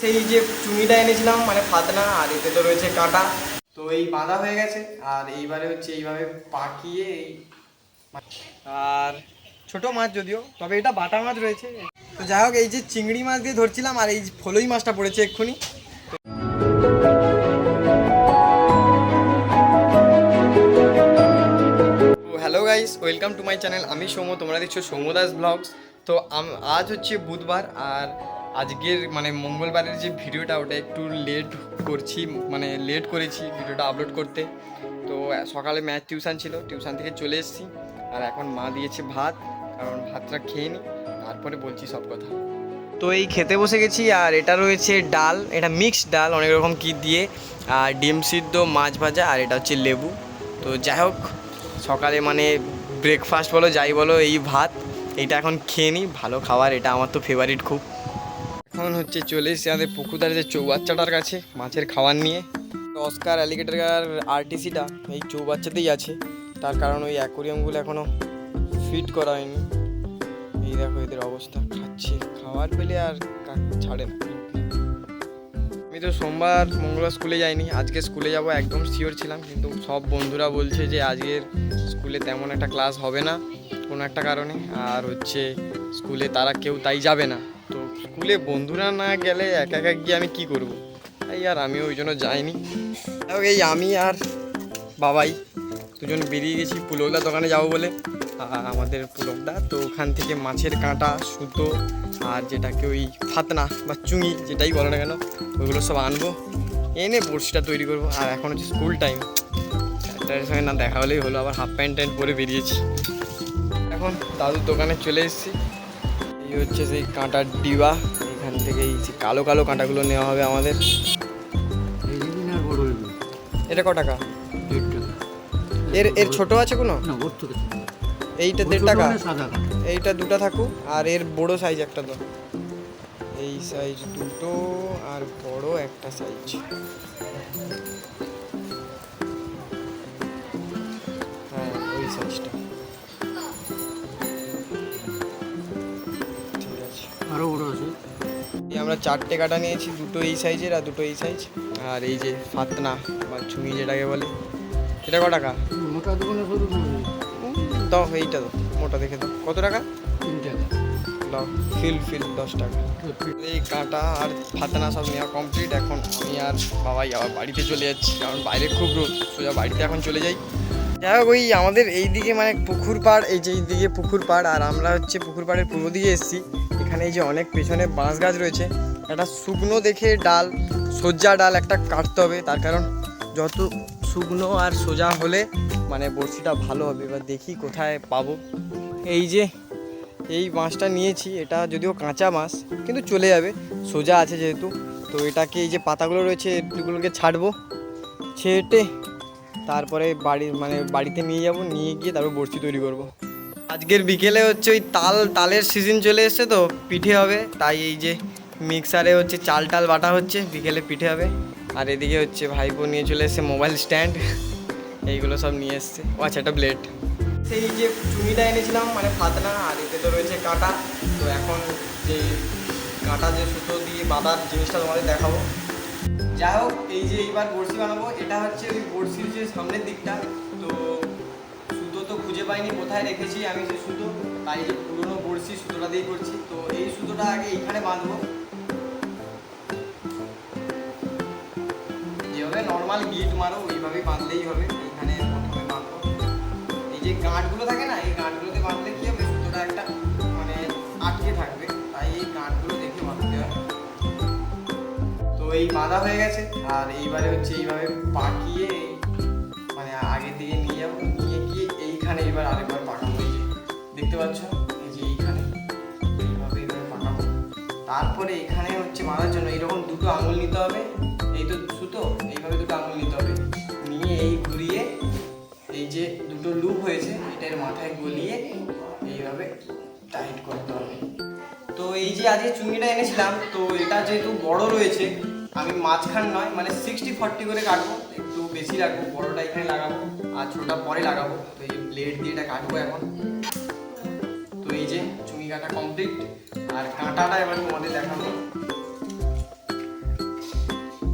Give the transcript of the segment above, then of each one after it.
সেই যে চুঙিটা এনেছিলাম মানে ফাতনা, আর এতে তো রয়েছে কাঁটা। তো এই বাঁধা হয়ে গেছে, আর এইবারে হচ্ছে এইভাবে পাকিয়ে এই আর ছোট মাছ যদিও, তবে এটা বাটা মাছ রয়েছে। তো যাই হোক, এই যে চিংড়ি মাছ দিয়ে ধরছিলাম, আর এই ফলই মাছটা পড়েছে এক্ষুনি। Hello guys, welcome to my channel. আমি সৌম্য, তোমরা দেখছ সৌম্যদাস ব্লগস। তো আজ হচ্ছে বুধবার, আর আজকের মানে মঙ্গলবারের যে ভিডিওটা, ওটা একটু লেট করছি মানে লেট করেছি ভিডিওটা আপলোড করতে। তো সকালে ম্যাথ টিউশন ছিল টিউশন থেকে চলে এসেছি। আর এখন মা দিয়েছে ভাত, কারণ ভাতটা খেয়ে নিই তারপরে বলছি সব কথা। তো এই খেতে বসে গেছি, আর এটা রয়েছে ডাল, এটা মিক্সড ডাল, অনেক রকম কি দিয়ে। আর ডিম সিদ্ধ, মাছ ভাজা, আর এটা হচ্ছে লেবু। তো যাই হোক, সকালে মানে ব্রেকফাস্ট বলো, যাই বলো, এই ভাত, এটা এখন খেয়ে নিই ভালো খাবার, এটা আমার তো ফেভারিট খুব। এখন হচ্ছে চলে এসেছি আমাদের পুকুরদার যে চৌবাচ্চাটার কাছে, মাছের খাবার নিয়ে। অস্কার অ্যালিগেটার আরটিসিটা এই চৌবাচ্চাতেই আছে। তার কারণ ওই অ্যাকোরিয়ামগুলো এখনও ফিট করা হয়নি। এই দেখো এদের অবস্থা, খাচ্ছে, খাবার পেলে আর ছাড়ে না। আমি তো সোমবার, মঙ্গলবার স্কুলে যাইনি। আজকে স্কুলে যাব, একদম শিওর ছিলাম, কিন্তু সব বন্ধুরা বলছে যে আজকের স্কুলে তেমন একটা ক্লাস হবে না, কোনো একটা কারণে। আর হচ্ছে স্কুলে তারা কেউ তাই যাবে না। স্কুলে বন্ধুরা না গেলে একা একা গিয়ে আমি কি করব? এই আর আমিও ওই জন্য যাইনি। যাই এই আমি আর বাবাই দুজন বেরিয়ে গেছি পুলকদার দোকানে যাব বলে। আমাদের পুলকদা তো ওখান থেকে মাছের কাঁটা, সুতো আর যেটাকে ওই ফাতনা বা চুঙি যেটাই বলো না কেন, ওইগুলো সব আনব। এনে বড়শিটা তৈরি করব। আর এখন হচ্ছে স্কুল টাইম। স্যারটার সঙ্গে না দেখা হলেই হলো, আবার হাফ প্যান্ট ট্যান্ট পরে বেরিয়েছি। এখন দাদুর দোকানে চলে এসেছি। এই হচ্ছে সেই কাঁটার ডিবা। এখান থেকে এই কালো কালো কাঁটাগুলো নেওয়া হবে আমাদের। এটা ক টাকা? এর এর ছোট আছে কোনো। এইটা দেড় টাকা। এইটা দুটো থাকুক, আর এর বড় সাইজ একটা তো এই সাইজ দুটো, আর বড় একটা সাইজ হ্যাঁ ওই সাইজটা আমরা চারটে কাটা নিয়েছি দুটো এই সাইজের আর দুটো এই সাইজ। আর এই যে ফাতনা বা ছুঁই যেটাকে বলে এটা ক টাকা? দাও এইটা দাও মোটা দেখে দাও। কত টাকা? তিন টাকা। দাও ফিল ফিল দশ টাকা। এই কাঁটা আর ফাতনা সব নেওয়া কমপ্লিট এখন আমি আর বাবাই আবার বাড়িতে চলে যাচ্ছি কারণ বাইরে খুব রোদ সোজা বাড়িতে এখন চলে যাই। যাই হোক ওই আমাদের এই দিকে মানে পুকুর পাড় এই যে এইদিকে পুকুর পাড় আর আমরা হচ্ছে পুকুর পাড়ের পূর্ব দিকে এসেছি। এখানে এই যে অনেক পেছনে বাঁশ গাছ রয়েছে, একটা শুকনো দেখে ডাল সজ্জা ডাল একটা কাটতে হবে, তার কারণ যত শুকনো আর সোজা হলে মানে বড়শিটা ভালো হবে, এবার দেখি কোথায় পাবো এই যে, এই মাছটা নিয়েছি, এটা যদিও কাঁচা মাছ কিন্তু চলে যাবে, সোজা আছে যেহেতু তো এটাকে এই যে পাতাগুলো রয়েছে, এগুলোকে ছাড়বো, ছেটে তারপরে বাড়ি মানে বাড়িতে নিয়ে যাব, নিয়ে গিয়ে তারপর বড়শি তৈরি করব। আজকের বিকেলে হচ্ছে ওই তাল, তালের সিজন চলে এসছে তো, পিঠে হবে। তাই এই যে মিক্সারে হচ্ছে চাল টাল বাটা হচ্ছে, বিকেলে পিঠে হবে। আর এদিকে হচ্ছে ভাইপো নিয়ে চলে এসছে মোবাইল স্ট্যান্ড এইগুলো সব নিয়ে এসছে। ও আচ্ছা একটা ব্লেড সেই যে চুড়িটা এনেছিলাম মানে ফাতনা আর এতে তো রয়েছে কাঁটা। তো এখন যে কাঁটা, যে সুতো দিয়ে বাঁধার জিনিসটা তোমাদের দেখাবো। যাই হোক, এই যে এইবার বড়শি বানাবো, এটা হচ্ছে ওই বড়শির যে সামনের দিকটা। তো সুতো খুঁজে পাইনি, কোথায় রেখেছি আমি সেই সুতো। তাই যে পুরোনো বড়শি সুতোটা দিয়ে করছি তো এই সুতোটা আগে এইখানে বাঁধবো। যেভাবে নর্মাল গিট মারো, ওইভাবেই বাঁধলেই হবে। এইখানে প্রথমে বাঁধবো। এই যে গাঁটগুলো থাকে না, এই গাঁটগুলোতে বাঁধলে কি হবে? সুতোটা একটা মানে আটকে থাকবে। তাই এই গাঁটগুলো দেখে বাঁধতে হয়। তো এই বাঁধা হয়ে গেছে। আর এইবারে হচ্ছে এইভাবে পাকিয়ে তারপরে এখানে হচ্ছে মারার জন্য এইরকম দুটো আঙুল নিতে হবে, এই তো সুতো, এইভাবে দুটো আঙুল নিতে হবে। নিয়ে এই ঘুরিয়ে এই যে দুটো লুপ হয়েছে এটার মাথায় গলিয়ে এইভাবে টাইট করতে হবে। তো এই যে আজকে চুঙ্গিটা এনেছিলাম, তো এটা যেহেতু বড় রয়েছে, আমি মাঝখান নয় মানে সিক্সটি ফর্টি করে কাটবো, একটু বেশি রাখব, বড়টা এখানে লাগাবো, আর ছোটটা পরে লাগাবো, তো এই ব্লেড দিয়ে এটা কাটবো এখন। তো এই যে চুঙ্গি কাটা কমপ্লিট আর কাঁটাটা এবার তোমাদের দেখাবো।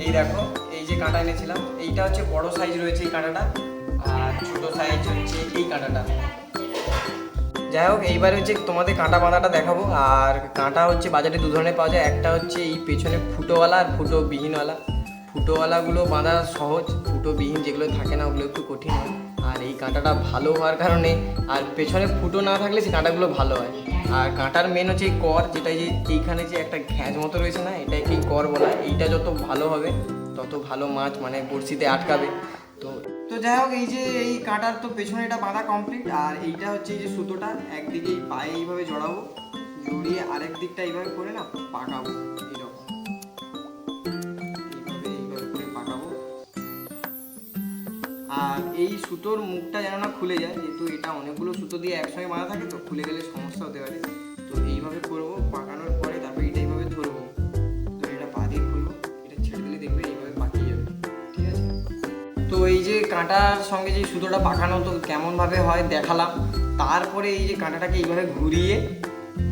এই দেখো, এই যে কাঁটা এনেছিলাম, এইটা হচ্ছে বড় সাইজ রয়েছে এই কাঁটাটা, আর ছোট সাইজ হচ্ছে এই কাঁটাটা। যাই হোক, এইবার হচ্ছে তোমাদের কাঁটা বাঁধাটা দেখাবো। আর কাঁটা হচ্ছে বাজারে দু ধরনের পাওয়া যায়। একটা হচ্ছে এই পেছনে ফুটোওয়ালা আর ফুটো বিহীনওয়ালা ফুটোওয়ালাগুলো বাঁধা সহজ, ফুটোবিহীন যেগুলো থাকে না, ওগুলো একটু কঠিন হয়। আর এই কাঁটাটা ভালো হওয়ার কারণে আর পেছনে ফুটো না থাকলে সেই কাঁটাগুলো ভালো হয়। আর কাঁটার মেন হচ্ছে কর, যেটা যে এইখানে যে একটা ঘ্যাঁজ মতো রয়েছে না এটাকেই কর বলা এইটা যত ভালো হবে, তত ভালো মাছ মানে বড়শিতে আটকাবে। তো তো যাই হোক, এই যে এই কাঁটার তো পেছনে এটা বাঁধা কমপ্লিট আর এইটা হচ্ছে এই যে সুতোটা। একদিকে এই পায়ে এইভাবে জড়াবো, জড়িয়ে আরেক দিকটা এইভাবে করে না, পাকাবো। আর এই সুতোর মুখটা যেন না খুলে যায়, যেহেতু এটা অনেকগুলো সুতো দিয়ে একসঙ্গে বাঁধা থাকে, তো খুলে গেলে সমস্যা হতে পারে। তো এইভাবে করব, পাকানোর পরে তারপরে এটা এইভাবে ধরবো। তো এটা পা দিয়ে খুলবো, এটা ছেড়ে দিলে দেখবে এইভাবে পাকিয়ে যাবে, ঠিক আছে? তো এই যে কাঁটার সঙ্গে যে সুতোটা পাকানো, তো কেমনভাবে হয় দেখালাম। তারপরে এই যে কাঁটাটাকে এইভাবে ঘুরিয়ে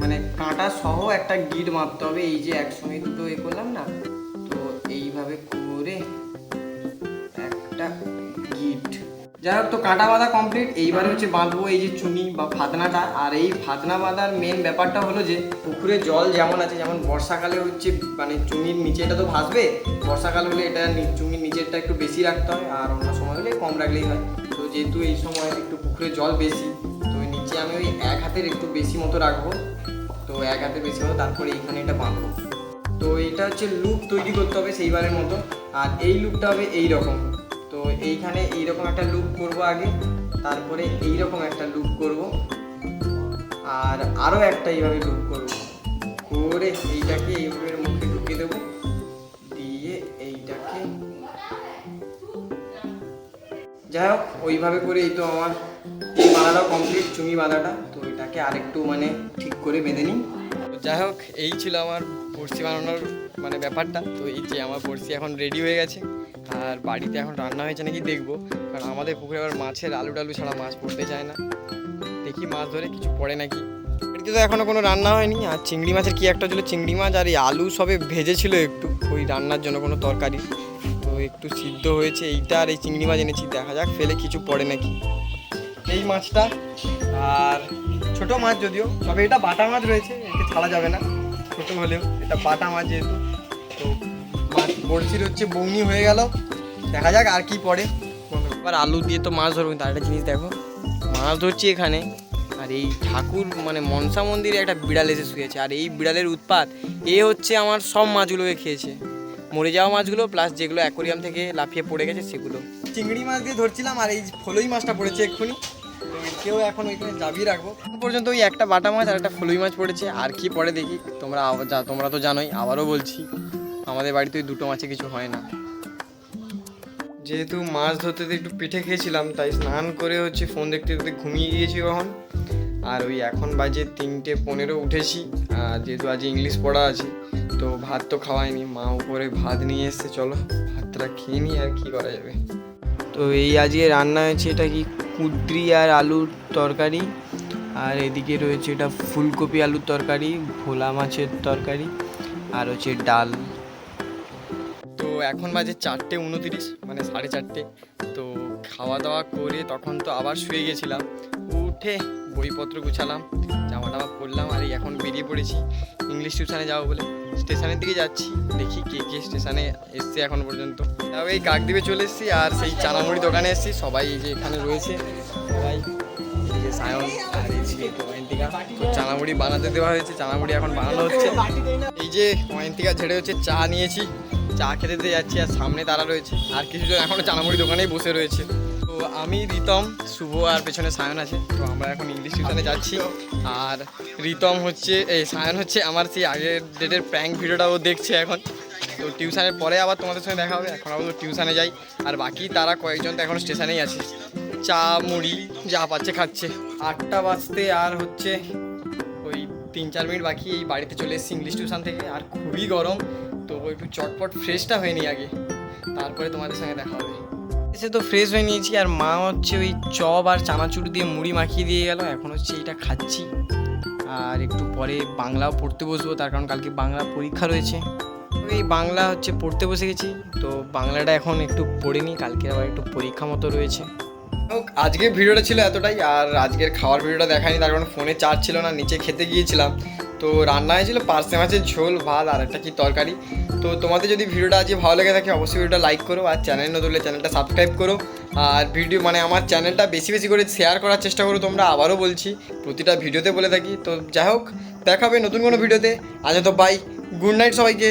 মানে কাঁটা সহ একটা গিট মারতে হবে, এই যে একসঙ্গে দুটো এ করলাম না যাই হোক, তো কাঁটা বাঁধা কমপ্লিট এইবারে হচ্ছে বাঁধবো এই যে চুনি বা ফাতনাটা আর এই ফাতনা বাঁধার মেন ব্যাপারটা হলো যে, পুকুরে জল যেমন আছে, যেমন বর্ষাকালে হচ্ছে মানে চুনির নিচেটা তো ভাসবে, বর্ষাকাল হলে এটা চুনির নিচেরটা একটু বেশি রাখতে হয়, আর অন্য সময় হলে কম রাখলেই হয়। তো যেহেতু এই সময় একটু পুকুরে জল বেশি, তো নিচে আমি ওই এক হাতের একটু বেশি মতো রাখব। তো এক হাতে বেশি মতো, তারপরে এইখানে এটা বাঁধবো। তো এটা হচ্ছে লুপ তৈরি করতে হবে সেইবারের মতো। আর এই লুপটা হবে এই রকম এইখানে এইরকম একটা লুপ করব আগে, তারপরে এইরকম একটা লুপ করব। আর আরও একটা এইভাবে লুপ করব। করে এইটাকে এইভাবে মুখে ঢুকিয়ে দেবো। দিয়ে এইটাকে যাই হোক, ওইভাবে করে এই তো আমার বাঁধাটা কমপ্লিট চুমি বাঁধাটা। তো এটাকে আরেকটু মানে ঠিক করে বেঁধে নিই। যাই হোক, এই ছিল আমার বড়শি বানানোর মানে ব্যাপারটা। তো এই যে আমার বড়শি এখন রেডি হয়ে গেছে। আর বাড়িতে এখন রান্না হয়েছে নাকি দেখব। কারণ আমাদের পুকুরে আবার মাছের আলু টালু ছাড়া মাছ পড়তে চায় না। দেখি মাছ ধরে কিছু পড়ে নাকি। বাড়িতে তো এখনও কোনো রান্না হয়নি। আর চিংড়ি মাছের কি একটা ছিল? চিংড়ি মাছ আর এই আলু সবে ভেজেছিল একটু। ওই রান্নার জন্য কোনো তরকারি। তো একটু সিদ্ধ হয়েছে এইটা আর এই চিংড়ি মাছ এনেছি। দেখা যাক ফেলে কিছু পড়ে নাকি। এই মাছটা আর ছোট মাছ যদিও। তবে এটা বাটা মাছ রয়েছে। একে ছাড়া যাবে না। ছোট হলেও। এটা বাটা মাছ যেহেতু। বড়শির হচ্ছে বৌনি হয়ে গেল। দেখা যাক আর কি পড়ে। এবার আলু দিয়ে তো মাছ ধরবো তার একটা জিনিস দেখো। মাছ ধরছি এখানে আর এই ঠাকুর মানে মনসা মন্দিরে একটা বিড়াল এসে শুয়েছে আর এই বিড়ালের উৎপাত এ হচ্ছে আমার সব মাছগুলোকে খেয়েছে। মরে যাওয়া মাছগুলো প্লাস যেগুলো অ্যাকোরিয়াম থেকে লাফিয়ে পড়ে গেছে সেগুলো। চিংড়ি মাছ দিয়ে ধরছিলাম আর এই ফলই মাছটা পড়েছে এক্ষুনি। কেউ এখন ওইখানে জাবিয়ে রাখব। এখন পর্যন্ত ওই একটা বাটা মাছ আর একটা ফলই মাছ পড়েছে। আর কি পড়ে দেখি তোমরা তোমরা তো জানোই আবারও বলছি। আমাদের বাড়িতে দুটো মাছে কিছু হয় না। যেহেতু মাছ ধরতে একটু পিঠে খেয়েছিলাম, তাই স্নান করে হচ্ছে ফোন দেখতে দেখতে ঘুমিয়ে গিয়েছি কখন আর ওই এখন বাজে তিনটে পনেরো উঠেছি, আর যেহেতু আজ ইংলিশ পড়া আছে, তো ভাত তো খাওয়াইনি, মা উপরে ভাত নিয়ে এসছে, চলো ভাতটা খেয়ে নিই আর কি করা যাবে। তো এই আজকে রান্না হয়েছে এটা কি কুদ্রি আর আলুর তরকারি, আর এদিকে রয়েছে এটা ফুলকপি আলুর তরকারি, ভোলা মাছের তরকারি, আর হচ্ছে ডাল। এখন বাজে চারটে উনতিরিশ মানে সাড়ে চারটে। তো খাওয়া দাওয়া করে তখন তো আবার শুয়ে গেছিলাম। উঠে বইপত্র গুছালাম জামা টামা পরলাম, আর এখন বেরিয়ে পড়েছি। ইংলিশ টিউশনে যাব বলে। স্টেশনের দিকে যাচ্ছি, দেখি কে কে স্টেশনে এসছে এখন পর্যন্ত। তাও এই কাকদ্বীপে চলে এসেছি, আর সেই চানামুড়ি দোকানে এসেছি। সবাই এই যে এখানে রয়েছে। সবাই সায়ন, আর এই চানামুড়ি বানাতে দেওয়া হয়েছে, চানামুড়ি এখন বানানো হচ্ছে। এই যে অয়ন্তিকা ছেড়ে হচ্ছে চা নিয়েছি। চা খেতে দিতে যাচ্ছি আর সামনে তারা রয়েছে। আর কিছুজন এখনও চানামুড়ি দোকানেই বসে রয়েছে। তো আমি রিতম, শুভ আর পেছনে সায়ন আছে। তো আমরা এখন ইংলিশ টিউশনে যাচ্ছি। আর রিতম হচ্ছে, এই সায়ন হচ্ছে আমার সেই আগের ডেটের প্র্যাঙ্ক ভিডিওটা ও দেখছে এখন। তো টিউশনের পরে আবার তোমাদের সঙ্গে দেখা হবে। এখন আবার টিউশনে যাই। আর বাকি তারা কয়েকজন তো এখন স্টেশনেই আছে। চা, মুড়ি, যা পাচ্ছে খাচ্ছে। আটটা বাজতে আর হচ্ছে ওই তিন চার মিনিট বাকি এই বাড়িতে চলে এসেছি ইংলিশ টিউশন থেকে। আর খুবই গরম। তো একটু চটপট ফ্রেশটা হয়নি আগে। তারপরে তোমাদের সঙ্গে দেখা হবে। এসে তো ফ্রেশ হয়ে নিয়েছি আর মা হচ্ছে ওই চপ আর চানাচুর দিয়ে মুড়ি মাখিয়ে দিয়ে গেল এখন হচ্ছে এটা খাচ্ছি। আর একটু পরে বাংলাও পড়তে বসবো তার কারণ কালকে বাংলা পরীক্ষা রয়েছে। এই বাংলা হচ্ছে পড়তে বসে গেছি তো বাংলাটা এখন একটু পড়িনি কালকে আবার একটু পরীক্ষা মতো রয়েছে। হোক, আজকের ভিডিওটা ছিল এতটাই আর আজকের খাওয়ার ভিডিওটা দেখায়নি তার কারণ ফোনে চার্জ ছিল না নিচে খেতে গিয়েছিলাম। তো রান্না হয়েছিল পার্সে মাছের ঝোল, ভাত আর একটা কি তরকারি। তো তোমাদের যদি ভিডিওটা আজকে ভালো লেগে থাকে, অবশ্যই ভিডিওটা লাইক করো আর চ্যানেল নতুন চ্যানেলটা সাবস্ক্রাইব করো। আর ভিডিও মানে আমার চ্যানেলটা বেশি বেশি করে শেয়ার করার চেষ্টা করো, তোমরা আবারও বলছি, প্রতিটা ভিডিওতে বলে থাকি। তো যাই হোক দেখাবে নতুন কোনো ভিডিওতে। আজ তো বাই গুড নাইট সবাইকে।